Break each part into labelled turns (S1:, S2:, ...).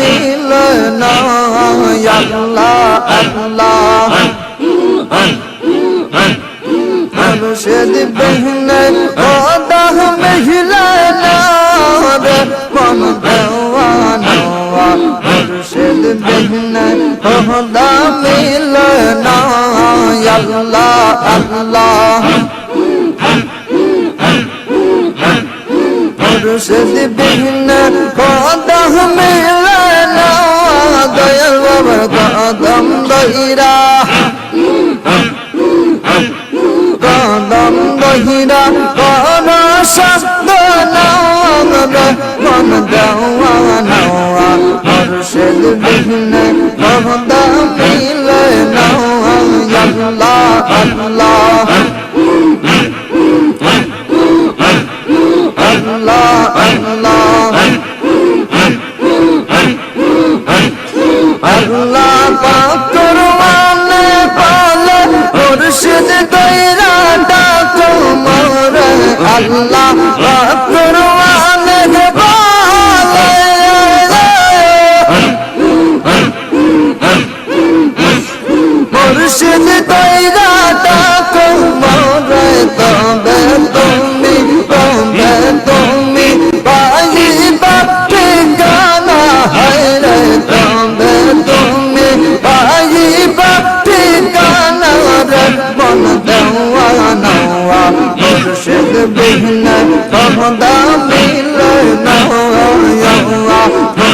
S1: মিলে না, আল্লাহ আল্লাহ। মুর্শিদ বিহনে খোদা মিলে না রে, মন দেওয়ানা মুর্শিদ বিহনে খোদা মিলে না, আল্লাহ আল্লাহ। মুর্শিদ বিহনে খোদা কদম দইরা কদম বহিরা কর শব্দ নামরে মন দেওয়া নওয়া। মুর্শিদ আল্লাহ আল্লাহ। আল্লাহ মুর্শিদ তৈরা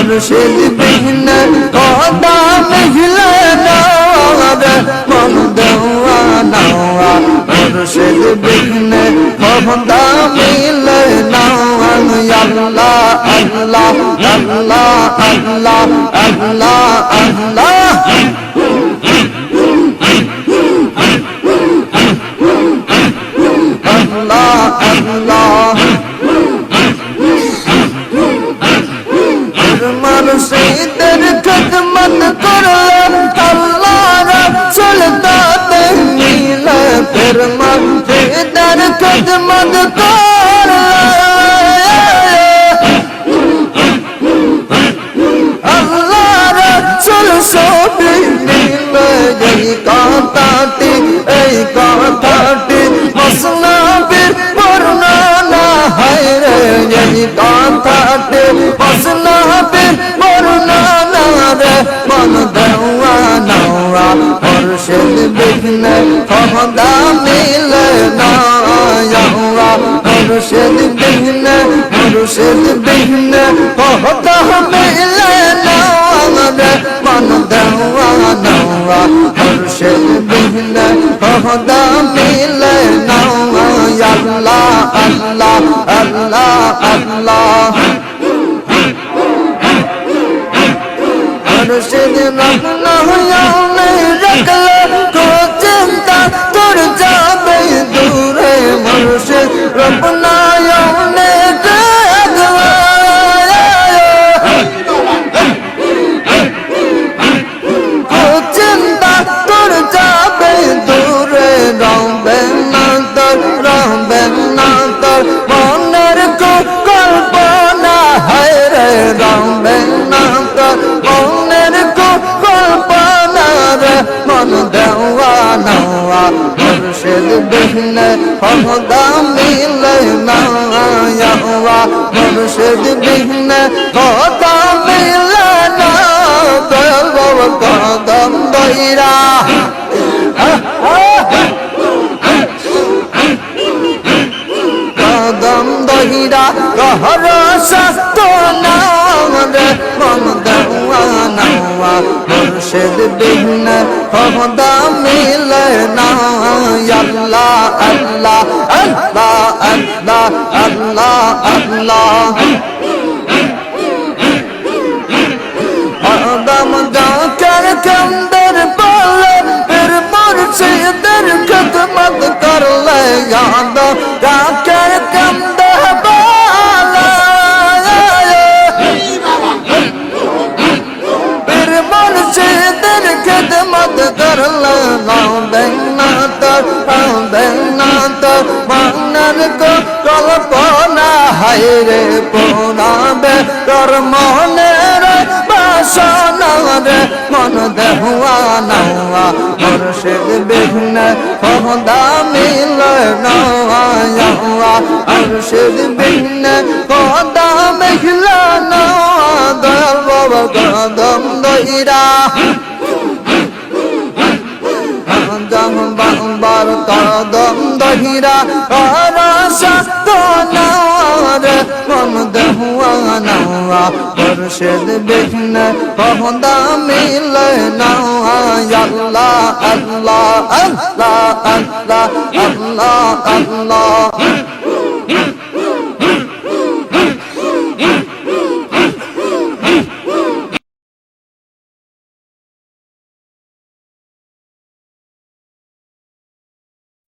S1: মুর্শিদ বিহীন কদা মিহিলে মন দেওয়া নাওয়া মুর্শিদ বিহীন কদা মিলে নাওয়া আল্লাহ আল্লাহ আল্লাহ আল্লাহ আল্লাহ কথাতে মসনাবে মরনানারে মন দেওয়ানা হর্ষেল বিঘ্ন ফহদা মিলে না বিঘ্ন হর্ষেল বিঘ্ন ফহদা মিলে না মন দেওয়ানা হর্ষেল বিঘ্ন ফহদা মিলে না আল্লাহ আল্লাহ আল্লাহ আল্লাহ। মুর্শিদ রহনা হইয়ালে রাখলে কো চিন্তা তোর যাবে দূরে। মুর্শিদ রহনা بہن خدا ملنا یا ہوا مرشد بہن خدا ملنا قلب قدم دیرا কহিরা কহর সত্য নাম রে মম দহুয়া নাওয়া মুর্শিদ বিহন খমদা মিলে না আল্লাহ আল্লাহ আল্লাহ আল্লাহ আল্লাহ আল্লাহ আদম যা কর কম মনের কল্পনা হাইরে পোনাবে তোর মনের বাসনা রে, মন দেহুয়া নাওয়া মোর সে বিঘ্ন পহদা মিল নওয়া আর সে বিঘ্ন পহদা মিল নওয়া, দয়াল বাবা কদম দইরা। বাবার কদম দহিরা রসা তোলার মন দেহুয়া নওয়া, মুর্শিদ বিঘ্ন পহদা মিল নওয়া, আল্লাহ আল্লাহ আল্লাহ আল্লাহ আল্লাহ আল্লাহ।